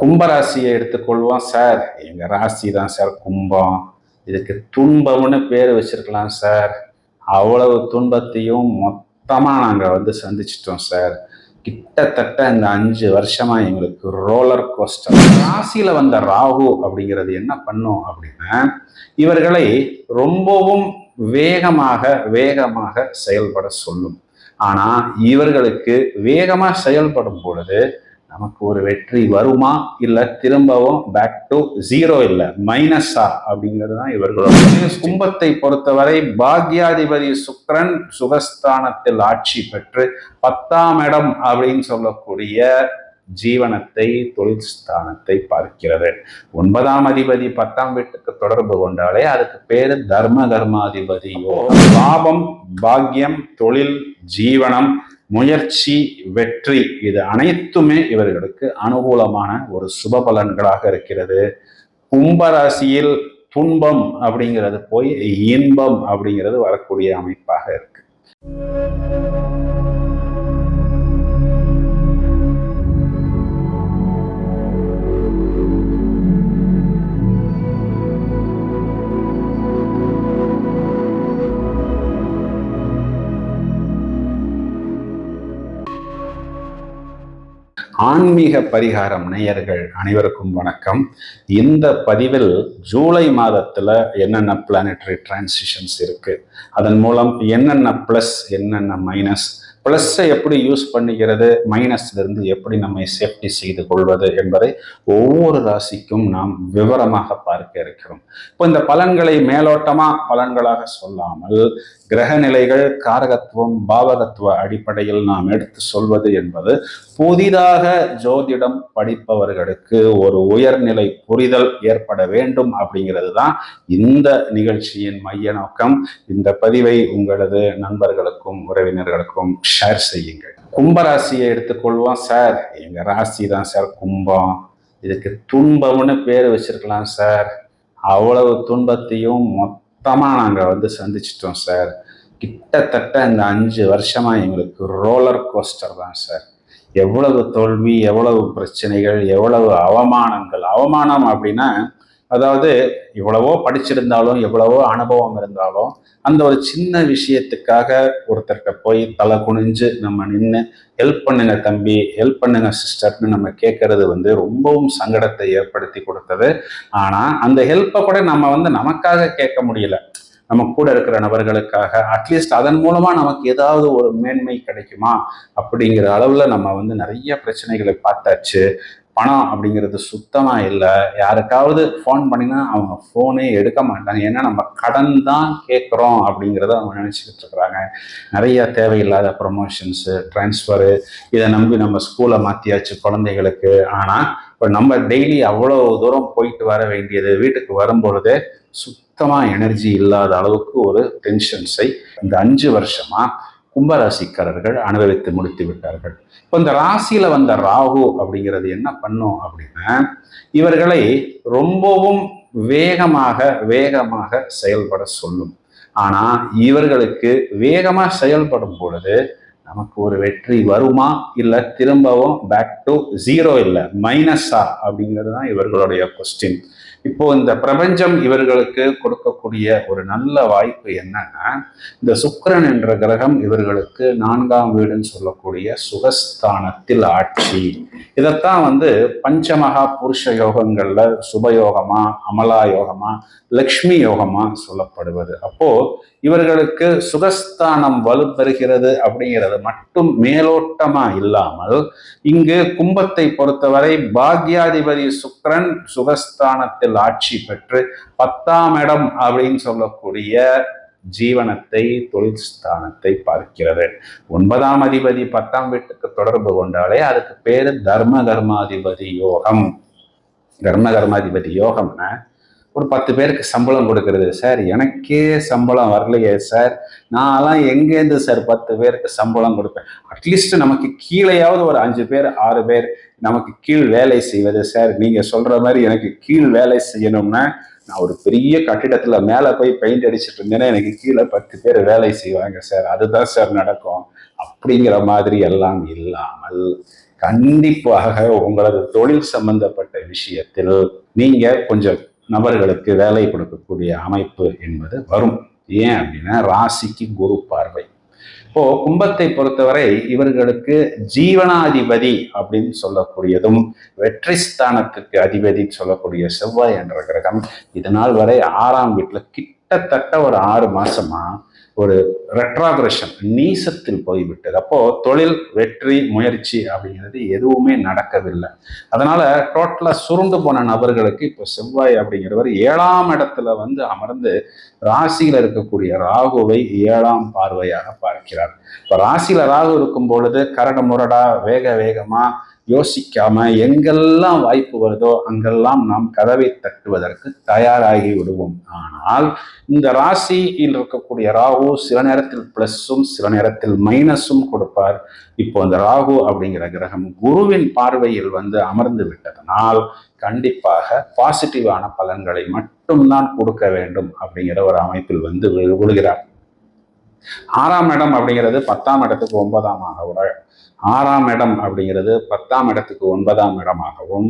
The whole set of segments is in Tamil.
கும்பராசியை எடுத்துக்கொள்வோம் சார். எங்க ராசி தான் சார் கும்பம். இதுக்கு துன்பம்னு பேர் வச்சிருக்கலாம் சார். அவ்வளவு துன்பத்தையும் மொத்தமாக நாங்கள் வந்து சந்திச்சிட்டோம் சார். கிட்டத்தட்ட இந்த அஞ்சு வருஷமா எங்களுக்கு ரோலர் கோஸ்டர் ராசியில வந்த ராகு அப்படிங்கிறது என்ன பண்ணும் அப்படின்னா இவர்களை ரொம்பவும் வேகமாக வேகமாக செயல்பட சொல்லும். ஆனா இவர்களுக்கு வேகமாக செயல்படும் பொழுது நமக்கு ஒரு வெற்றி வருமா இல்ல திரும்பவும் பேக் டு ஜீரோ இல்ல? மைனஸா அப்படிங்கிறது தான் இவர்களோட கும்பத்தை பொறுத்தவரை பாக்யாதிபதி சுக்கிரன் சுகஸ்தானத்தில் ஆட்சி பெற்று பத்தாம் இடம் அப்படின்னு சொல்லக்கூடிய ஜீவனத்தை தொழில் ஸ்தானத்தை பார்க்கிறது. ஒன்பதாம் அதிபதி பத்தாம் வீட்டுக்கு தொடர்பு கொண்டாலே அதுக்கு பேரு தர்ம கர்மாதிபதியோ லாபம் பாக்கியம் தொழில் ஜீவனம் முயற்சி வெற்றி இது அனைத்துமே இவர்களுக்கு அனுகூலமான ஒரு சுப பலன்களாக இருக்கிறது. கும்பராசியில் துன்பம் அப்படிங்கிறது போய் இன்பம் அப்படிங்கிறது வரக்கூடிய அமைப்பாக இருக்கு. ஆன்மீக பரிகாரம் நேயர்கள் அனைவருக்கும் வணக்கம். இந்த பதிவில் ஜூலை மாதத்துல என்னென்ன பிளானட்டரி டிரான்சிஷன்ஸ் இருக்கு? அதன் மூலம் என்னென்ன ப்ளஸ் என்னென்ன மைனஸ் ப்ளஸ்ஸை எப்படி யூஸ் பண்ணிக்கிறது மைனஸ்லேருந்து எப்படி நம்மை சேஃப்டி செய்து கொள்வது என்பதை ஒவ்வொரு ராசிக்கும் நாம் விவரமாக பார்க்க இருக்கிறோம். இப்போ இந்த பலன்களை மேலோட்டமாக பலன்களாக சொல்லாமல் கிரக நிலைகள் காரகத்துவம் பாவகத்துவ அடிப்படையில் நாம் எடுத்து சொல்வது என்பது புதிதாக ஜோதிடம் படிப்பவர்களுக்கு ஒரு உயர்நிலை புரிதல் ஏற்பட வேண்டும் அப்படிங்கிறது தான் இந்த நிகழ்ச்சியின் மைய நோக்கம். இந்த பதிவை உங்களது நண்பர்களுக்கும் உறவினர்களுக்கும் ஷேர் செய்யுங்கள். கும்பராசியை எடுத்துக்கொள்வோம் சார் எங்க ராசி தான் சார் கும்பம். இதுக்கு துன்பம்னு பேர் வச்சிருக்கலாம் சார் அவ்வளவு துன்பத்தையும் மொத்தமா நாங்க வந்து சந்திச்சிட்டோம் சார் கிட்டத்தட்ட இந்த அஞ்சு வருஷமா எங்களுக்கு ரோலர் கோஸ்டர் தான் சார் எவ்வளவு தோல்வி எவ்வளவு பிரச்சனைகள் எவ்வளவு அவமானங்கள். அவமானம் அப்படின்னா அதாவது எவ்வளவோ படிச்சிருந்தாலும் எவ்வளவோ அனுபவம் இருந்தாலும் அந்த ஒரு சின்ன விஷயத்துக்காக ஒருத்தர்கிட்ட போய் தலை குனிஞ்சு நம்ம நின்று ஹெல்ப் பண்ணுங்க தம்பி ஹெல்ப் பண்ணுங்க சிஸ்டர்னு நம்ம கேட்கறது வந்து ரொம்பவும் சங்கடத்தை ஏற்படுத்தி கொடுத்தது. ஆனால் அந்த ஹெல்ப்பை கூட நம்ம வந்து நமக்காக கேட்க முடியல. நம்ம கூட இருக்கிற நபர்களுக்காக அட்லீஸ்ட் அதன் மூலமா நமக்கு ஏதாவது ஒரு மேன்மை கிடைக்குமா அப்படிங்கிற அளவுல நம்ம வந்து நிறைய பிரச்சனைகளை பார்த்தாச்சு. பணம் அப்படிங்கிறது சுத்தமாக இல்லை. யாருக்காவது ஃபோன் பண்ணினா அவங்க ஃபோனே எடுக்க மாட்டாங்க. ஏன்னா நம்ம கடன் தான் கேட்குறோம் அப்படிங்கிறத அவங்க நினச்சிக்கிட்டு இருக்கிறாங்க. நிறைய தேவையில்லாத ப்ரொமோஷன்ஸு ட்ரான்ஸ்ஃபரு இதை நம்பி நம்ம ஸ்கூலை மாற்றியாச்சு குழந்தைகளுக்கு. ஆனால் இப்போ நம்ம டெய்லி அவ்வளோ தூரம் போயிட்டு வர வேண்டியது வீட்டுக்கு வரும்பொழுது சுத்தமாக எனர்ஜி இல்லாத அளவுக்கு ஒரு டென்ஷன்ஸை இந்த அஞ்சு வருஷமாக கும்பராசிக்காரர்கள் அனுபவித்து முடித்து விட்டார்கள். இப்போ இந்த ராசியில் வந்த ராகு அப்படிங்கிறது என்ன பண்ணும் அப்படின்னா இவர்களை ரொம்பவும் வேகமாக வேகமாக செயல்பட சொல்லும். ஆனால் இவர்களுக்கு வேகமாக செயல்படும் பொழுது நமக்கு ஒரு வெற்றி வருமா? இல்லை திரும்பவும் பேக் டு ஜீரோ இல்லை மைனஸா அப்படிங்கிறது தான் இவர்களுடைய கொஸ்டின் இப்போ இந்த பிரபஞ்சம் இவர்களுக்கு கொடுக்கக்கூடிய ஒரு நல்ல வாய்ப்பு என்னன்னா இந்த சுக்கிரன் என்ற கிரகம் இவர்களுக்கு நான்காம் வீடுன்னு சொல்லக்கூடிய சுகஸ்தானத்தில் ஆட்சி. இதைத்தான் வந்து பஞ்சமகா புருஷ யோகங்கள்ல சுபயோகமா அமலா யோகமா லக்ஷ்மி யோகமா சொல்லப்படுவது. அப்போ இவர்களுக்கு சுகஸ்தானம் வலுப்பெறுகிறது அப்படிங்கிறது மட்டும் மேலோட்டமா இல்லாமல் இங்கு கும்பத்தை பொறுத்தவரை பாக்யாதிபதி சுக்கரன் சுகஸ்தானத்தில் ஆட்சி பெற்று பத்தாம் இடம் அப்படின்னு சொல்லக்கூடிய ஜீவனத்தை தொழில் ஸ்தானத்தை பார்க்கிறது. ஒன்பதாம் அதிபதி பத்தாம் வீட்டுக்கு தொடர்பு கொண்டாலே அதுக்கு பேரு தர்ம கர்மாதிபதி யோகம். தர்ம கர்மாதிபதி யோகம்னா ஒரு பத்து பேருக்கு சம்பளம் கொடுக்கறது சார். எனக்கே சம்பளம் வரலையே சார். நான்லாம் எங்கேருந்து சார் பத்து பேருக்கு சம்பளம் கொடுப்பேன்? அட்லீஸ்ட் நமக்கு கீழேயாவது ஒரு அஞ்சு பேர் ஆறு பேர் நமக்கு கீழ் வேலை செய்வது சார். நீங்கள் சொல்ற மாதிரி எனக்கு கீழ் வேலை செய்யணும்னா நான் ஒரு பெரிய கட்டிடத்தில் மேலே போய் பெயிண்ட் அடிச்சிட்டு இருந்தேன்னா எனக்கு கீழே பத்து பேர் வேலை செய்வாங்க சார். அதுதான் சார் நடக்கும். அப்படிங்கிற மாதிரி எல்லாம் இல்லாமல் கண்டிப்பாக உங்களது தொழில் சம்பந்தப்பட்ட விஷயத்தில் நீங்கள் கொஞ்சம் நபர்களுக்கு வேலை கொடுக்கக்கூடிய அமைப்பு என்பது வரும். ஏன் அப்படின்னா ராசிக்கு குரு பார்வை. இப்போ கும்பத்தை பொறுத்தவரை இவர்களுக்கு ஜீவனாதிபதி அப்படின்னு சொல்லக்கூடியதும் வெற்றி ஸ்தானத்துக்கு அதிபதி சொல்லக்கூடிய செவ்வாய் என்ற கிரகம் இதனால் வரை ஆறாம் வீட்டில் கிட்டத்தட்ட ஒரு ஆறு மாசமா ஒரு ரெட்ராகிரஷன் நீசத்தில் போய்விட்டது. அப்போ தொழில் வெற்றி முயற்சி அப்படிங்கிறது எதுவுமே நடக்கவில்லை. அதனால டோட்டலா சுருண்டு போன நபர்களுக்கு இப்போ செவ்வாய் அப்படிங்கிறவர் ஏழாம் இடத்துல வந்து அமர்ந்து ராசியில இருக்கக்கூடிய ராகுவை ஏழாம் பார்வையாக பார்க்கிறார். இப்ப ராசியில ராகு இருக்கும் பொழுது கரடு முரடா வேக வேகமா யோசிக்காம எங்கெல்லாம் வாய்ப்பு வருதோ அங்கெல்லாம் நாம் கதவை தட்டுவதற்கு தயாராகி விடுவோம். ஆனால் இந்த ராசியில் இருக்கக்கூடிய ராகு சில நேரத்தில் பிளஸ்ஸும் சில நேரத்தில் மைனஸும் கொடுப்பார். இப்போ அந்த ராகு அப்படிங்கிற கிரகம் குருவின் பார்வையில் வந்து அமர்ந்து விட்டதனால் கண்டிப்பாக பாசிட்டிவான பலன்களை மட்டும்தான் கொடுக்க வேண்டும் அப்படிங்கிற ஒரு அமைப்பில் வந்து விழுகிறார். ஆறாம் இடம் அப்படிங்கிறது பத்தாம் இடத்துக்கு ஒன்பதாம் ஆக ஆறாம் இடம் அப்படிங்கிறது பத்தாம் இடத்துக்கு ஒன்பதாம் இடமாகவும்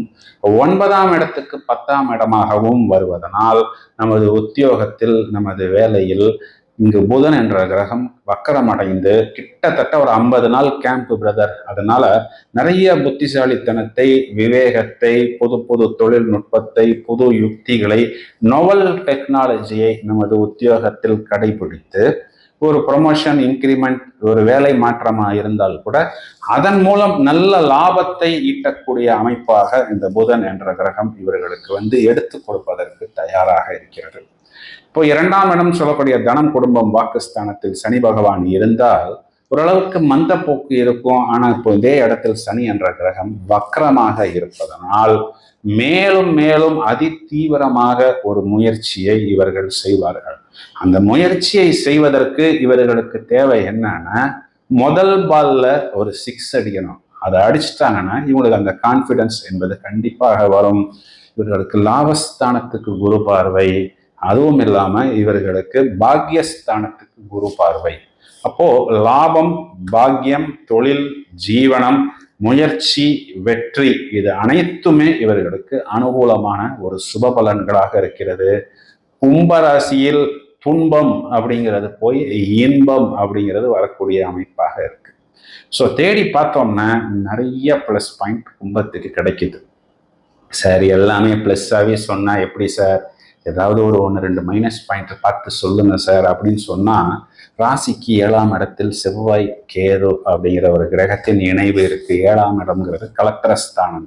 ஒன்பதாம் இடத்துக்கு பத்தாம் இடமாகவும் வருவதனால் நமது உத்தியோகத்தில் நமது வேலையில் இங்கு புதன் என்ற கிரகம் வக்கரம் அடைந்து கிட்டத்தட்ட ஒரு ஐம்பது நாள் கேம்ப் பிரதர் அதனால நிறைய புத்திசாலித்தனத்தை விவேகத்தை புது புது தொழில்நுட்பத்தை புது யுக்திகளை நொவல் டெக்னாலஜியை நமது உத்தியோகத்தில் கடைபிடித்து ஒரு ப்ரொமோஷன் இன்க்ரிமெண்ட் ஒரு வேலை மாற்றமாக இருந்தால் கூட அதன் மூலம் நல்ல லாபத்தை ஈட்டக்கூடிய அமைப்பாக இந்த புதன் என்ற கிரகம் இவர்களுக்கு வந்து எடுத்து கொடுப்பதற்கு தயாராக இருக்கிறது. இப்போ இரண்டாம் இடம் சொல்லக்கூடிய தனம் குடும்பம் வாக்குஸ்தானத்தில் சனி பகவான் இருந்தால் ஓரளவுக்கு மந்த போக்கு இருக்கும். ஆனால் இப்போ இதே இடத்தில் சனி என்ற கிரகம் வக்கரமாக இருப்பதனால் மேலும் மேலும் அதி தீவிரமாக ஒரு முயற்சியை இவர்கள் செய்வார்கள். அந்த முயற்சியை செய்வதற்கு இவர்களுக்கு தேவை என்னன்னா முதல் பால்ல ஒரு சிக்ஸ் அடிக்கணும். அதை அடிச்சிட்டாங்கன்னா இவங்களுக்கு அந்த கான்பிடன்ஸ் என்பது கண்டிப்பாக வரும். இவர்களுக்கு லாபஸ்தானத்துக்கு குரு பார்வை. அதுவும் இல்லாம இவர்களுக்கு பாக்யஸ்தானத்துக்கு குரு பார்வை. அப்போ லாபம் பாக்கியம் தொழில் ஜீவனம் முயற்சி வெற்றி இது அனைத்துமே இவர்களுக்கு அனுகூலமான ஒரு சுப பலன்களாக இருக்கிறது. கும்பராசியில் துன்பம் அப்படிங்கிறது போய் இன்பம் அப்படிங்கிறது வரக்கூடிய அமைப்பாக இருக்கு. ஸோ தேடி பார்த்தோம்னா நிறைய ப்ளஸ் பாயிண்ட் கும்பத்துக்கு கிடைக்குது. சார் எல்லாமே ப்ளஸ்ஸாகவே சொன்னால் எப்படி சார்? ஏதாவது ஒரு ஒன்று ரெண்டு மைனஸ் பாயிண்ட் பார்த்து சொல்லுங்க சார் அப்படின்னு சொன்னால் ராசிக்கு ஏழாம் இடத்தில் செவ்வாய் கேது அப்படிங்கிற ஒரு கிரகத்தின் இணைவு இருக்கு. ஏழாம் இடம்ங்கிறது கலத்திரஸ்தானம்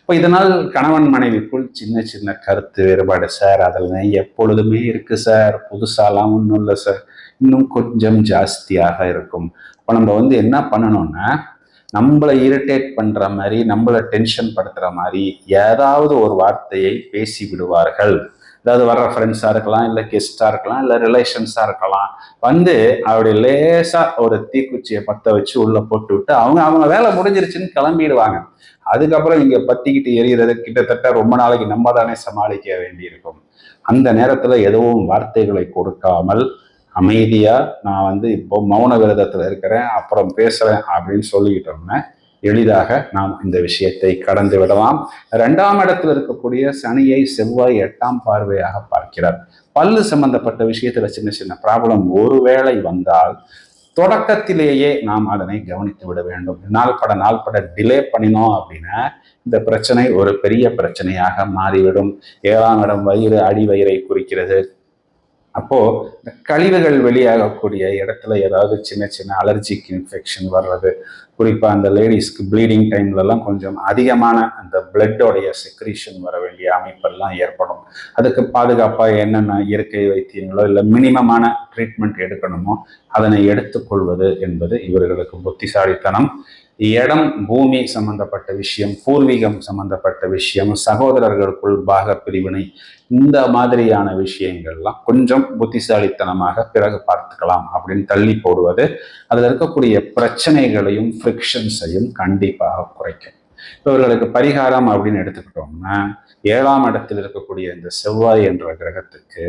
இப்போ இதனால் கணவன் மனைவிக்குள் சின்ன சின்ன கருத்து வேறுபாடு சார் அதில் எப்பொழுதுமே இருக்கு சார் புதுசாலாம் ஒன்றும் இல்லை சார் இன்னும் கொஞ்சம் ஜாஸ்தியாக இருக்கும். இப்போ நம்ம வந்து என்ன பண்ணணும்னா நம்மளை இரிட்டேட் பண்ணுற மாதிரி நம்மளை டென்ஷன் படுத்துகிற மாதிரி ஏதாவது ஒரு வார்த்தையை பேசி விடுவார்கள். அதாவது வர்ற ஃப்ரெண்ட்ஸாக இருக்கலாம் இல்லை கெஸ்டாக இருக்கலாம் இல்லை ரிலேஷன்ஸாக இருக்கலாம். வந்து அப்படி லேசாக ஒரு தீக்குச்சியை பற்ற வச்சு உள்ளே போட்டு விட்டு அவங்க அவங்க வேலை முடிஞ்சிருச்சுன்னு கிளம்பிடுவாங்க. அதுக்கப்புறம் இங்கே பத்திக்கிட்டு எரியறது கிட்டத்தட்ட ரொம்ப நாளைக்கு நம்ம தானே சமாளிக்க வேண்டியிருக்கும். அந்த நேரத்தில் எதுவும் வார்த்தைகளை கொடுக்காமல் அமைதியாக நான் வந்து இப்போ மௌன விரதத்தில் இருக்கிறேன் அப்புறம் பேசுகிறேன் அப்படின்னு சொல்லிக்கிட்டோம்னா எளிதாக நாம் இந்த விஷயத்தை கடந்து விடலாம். இரண்டாம் இடத்தில் இருக்கக்கூடிய சனியை செவ்வாய் எட்டாம் பார்வையாக பார்க்கிறார். பல்லு சம்பந்தப்பட்ட விஷயத்துல சின்ன சின்ன ப்ராப்ளம் ஒருவேளை வந்தால் தொடக்கத்திலேயே நாம் அதனை கவனித்து விட வேண்டும். நாள் பட நாள் பட டிலே பண்ணினோம் அப்படின்னா இந்த பிரச்சனை ஒரு பெரிய பிரச்சனையாக மாறிவிடும். ஏழாம் இடம் வயிறு அடி வயிறை குறிக்கிறது. அப்போ இந்த கழிவுகள் வெளியாகக்கூடிய இடத்துல ஏதாவது சின்ன சின்ன அலர்ஜிக் இன்ஃபெக்ஷன் வர்றது குறிப்பாக அந்த லேடிஸ்க்கு ப்ளீடிங் டைம்லலாம் கொஞ்சம் அதிகமான அந்த பிளட்டோடைய செக்ரீஷன் வர வேண்டிய அமைப்பெல்லாம் ஏற்படும். அதுக்கு பாதுகாப்பாக என்னென்ன இயற்கை வைத்தியங்களோ இல்லை மினிமமான ட்ரீட்மெண்ட் எடுக்கணுமோ அதனை எடுத்துக்கொள்வது என்பது இவர்களுக்கு புத்திசாலித்தனம். இடம் பூமி சம்பந்தப்பட்ட விஷயம் பூர்வீகம் சம்பந்தப்பட்ட விஷயம் சகோதரர்களுக்குள் பாக பிரிவினை இந்த மாதிரியான விஷயங்கள்லாம் கொஞ்சம் புத்திசாலித்தனமாக பிறகு பார்த்துக்கலாம் அப்படின்னு தள்ளி போடுவது. அதில் இருக்கக்கூடிய பிரச்சனைகளையும் ஃப்ரிக்ஷன்ஸையும் கண்டிப்பாக குறைக்கும். இவர்களுக்கு பரிகாரம் அப்படின்னு எடுத்துக்கிட்டோம்னா ஏழாம் இடத்தில் இருக்கக்கூடிய இந்த செவ்வாய் என்ற கிரகத்துக்கு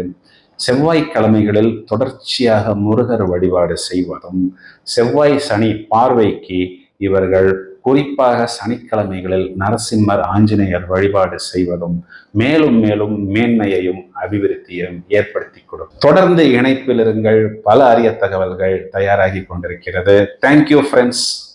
செவ்வாய்க்கிழமைகளில் தொடர்ச்சியாக முருகர் வழிபாடு செய்வதும் செவ்வாய் சனி பார்வைக்கு இவர்கள் குறிப்பாக சனிக்கிழமைகளில் நரசிம்மர் ஆஞ்சநேயர் வழிபாடு செய்வதும் மேலும் மேலும் மேன்மையையும் அபிவிருத்தியையும் ஏற்படுத்தி கொடுக்கும். தொடர்ந்து இணைப்பில் இருங்கள். பல அரிய தகவல்கள் தயாராகி கொண்டிருக்கிறது. Thank you friends